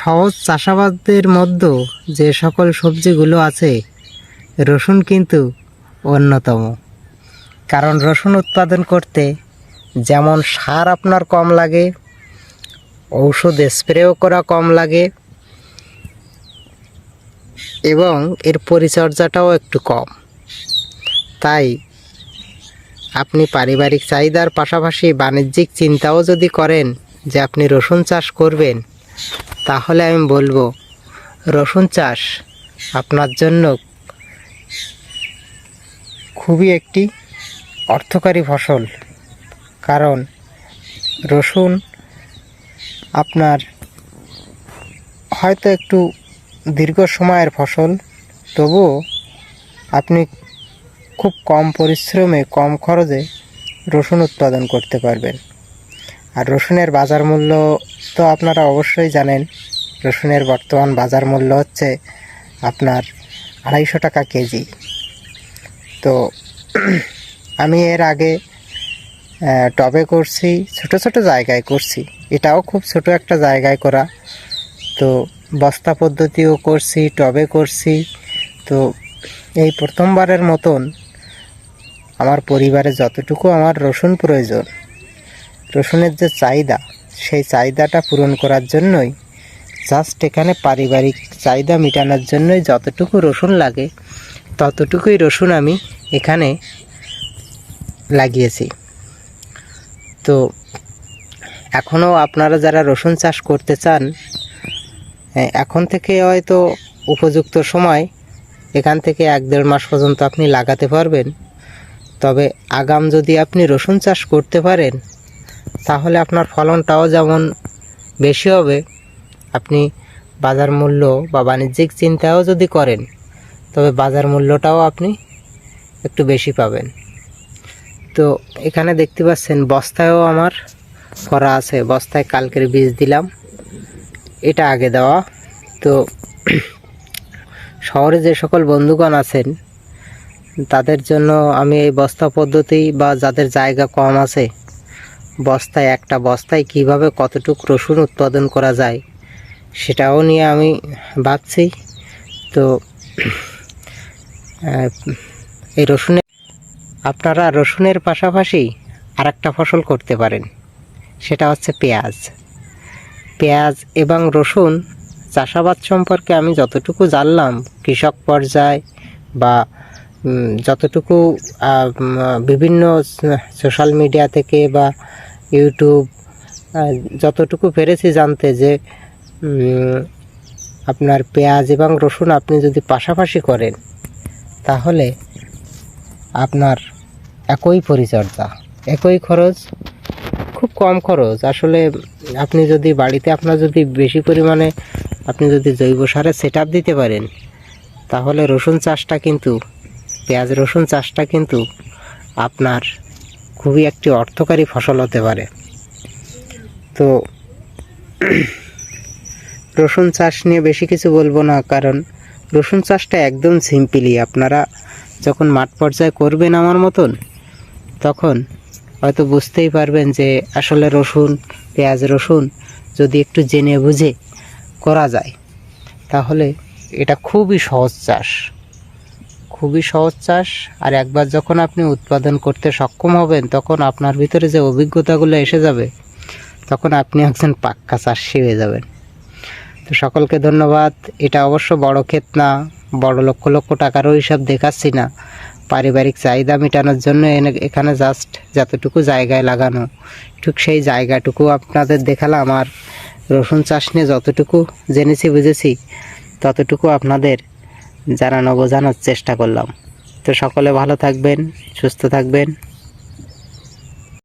সহজ চাষাবাদের মধ্যে যে সকল সবজিগুলো আছে, রসুন কিন্তু অন্যতম। কারণ রসুন উৎপাদন করতে যেমন সার আপনার কম লাগে, ঔষধ স্প্রেও করা কম লাগে, এবং এর পরিচর্যাটাও একটু কম। তাই আপনি পারিবারিক চাহিদার পাশাপাশি বাণিজ্যিক চিন্তাও যদি করেন যে আপনি রসুন চাষ করবেন তাহলে আমি বলব, রসুন চাষ আপনার জন্য খুবই একটি অর্থকারী ফসল। কারণ রসুন আপনার হয়তো একটু দীর্ঘ সময়ের ফসল, তবুও আপনি খুব কম পরিশ্রমে, কম খরচে রসুন উৎপাদন করতে পারবেন। আর রসুনের বাজার মূল্য তো আপনারা অবশ্যই জানেন। রসুনের বর্তমান বাজার মূল্য হচ্ছে আপনার আড়াইশো টাকা কেজি। তো আমি এর আগে টবে করছি, ছোট ছোট জায়গায় করছি। এটাও খুব ছোট একটা জায়গায় করা। তো বস্তা পদ্ধতিও করছি, টবে করছি। তো এই প্রথমবারের মতন আমার পরিবারে যতটুকু আমার রসুন প্রয়োজন রসুনের যে চাহিদা, সেই চাহিদাটা পূরণ করার জন্যই জাস্ট এখানে পারিবারিক চাহিদা মেটানোর জন্যই যতটুকু রসুন লাগে, ততটুকুই রসুন আমি এখানে লাগিয়েছি। তো এখনও আপনারা যারা রসুন চাষ করতে চান এখন থেকে হয়তো উপযুক্ত সময়, এখান থেকে এক দেড় মাস পর্যন্ত আপনি লাগাতে পারবেন। তবে আগাম যদি আপনি রসুন চাষ করতে পারেন তাহলে আপনার ফলনটাও যেমন বেশি হবে, আপনি বাজার মূল্য বা বাণিজ্যিক চিন্তাও যদি করেন, তবে বাজার মূল্যটাও আপনি একটু বেশি পাবেন। তো এখানে দেখতে পাচ্ছেন বস্তায়ও আমার করা আছে, বস্তায় কালকের বীজ দিলাম, এটা আগে দেওয়া। তো শহরে যে সকল বন্ধুগণ আছেন, তাদের জন্য আমি এই বস্তা পদ্ধতি বা যাদের জায়গা কম আছে বস্তায়, একটা বস্তায় কীভাবে কতটুকু রসুন উৎপাদন করা যায়, সেটাও নিয়ে আমি ভাবছি। তো এই রসুনের, আপনারা রসুনের পাশাপাশি আর একটা ফসল করতে পারেন, সেটা হচ্ছে পেঁয়াজ। পেঁয়াজ এবং রসুন চাষাবাদ সম্পর্কে আমি যতটুকু জানলাম, কৃষক পর্যায় বা যতটুকু বিভিন্ন সোশ্যাল মিডিয়া থেকে বা ইউটিউব যতটুকু পেরেছি জানতে যে আপনার পেঁয়াজ এবং রসুন আপনি যদি পাশাপাশি করেন, তাহলে আপনার একই পরিচর্যা, একই খরচ, খুব কম খরচ। আসলে আপনি যদি বাড়িতে, আপনার যদি বেশি পরিমাণে আপনি যদি জৈব সারের সেট দিতে পারেন, তাহলে রসুন চাষটা কিন্তু পেঁয়াজ রসুন চাষটা কিন্তু আপনার খুবই একটি অর্থকারী ফসল হতে পারে। তো রসুন চাষ নিয়ে বেশি কিছু বলব না, কারণ রসুন চাষটা একদম সিম্পলি আপনারা যখন মাঠ পর্যায়ে করবেন আমার মতন, তখন হয়তো বুঝতেই পারবেন যে আসলে রসুন, পেঁয়াজ রসুন যদি একটু জেনে বুঝে করা যায়, তাহলে এটা খুবই সহজ চাষ। খুবই সহজ চাষ, আর একবার যখন আপনি উৎপাদন করতে সক্ষম হবেন, তখন আপনার ভিতরে যে অভিজ্ঞতাগুলো এসে যাবে, তখন আপনি একজন পাক্কা চাষি হয়ে যাবেন। তো সকলকে ধন্যবাদ। এটা অবশ্য বড় ক্ষেত না, বড় লক্ষ লক্ষ টাকারও হিসাব দেখাচ্ছি না। পারিবারিক চাহিদা মেটানোর জন্য এখানে জাস্ট যতটুকু জায়গায় লাগানো, ঠিক সেই জায়গাটুকু আপনাদের দেখালাম। আর রসুন চাষ নিয়ে যতটুকু জেনেছি, বুঝেছি, ততটুকু আপনাদের জানানো বোঝানোর চেষ্টা করলাম। তো সকলে ভালো থাকবেন সুস্থ থাকবেন।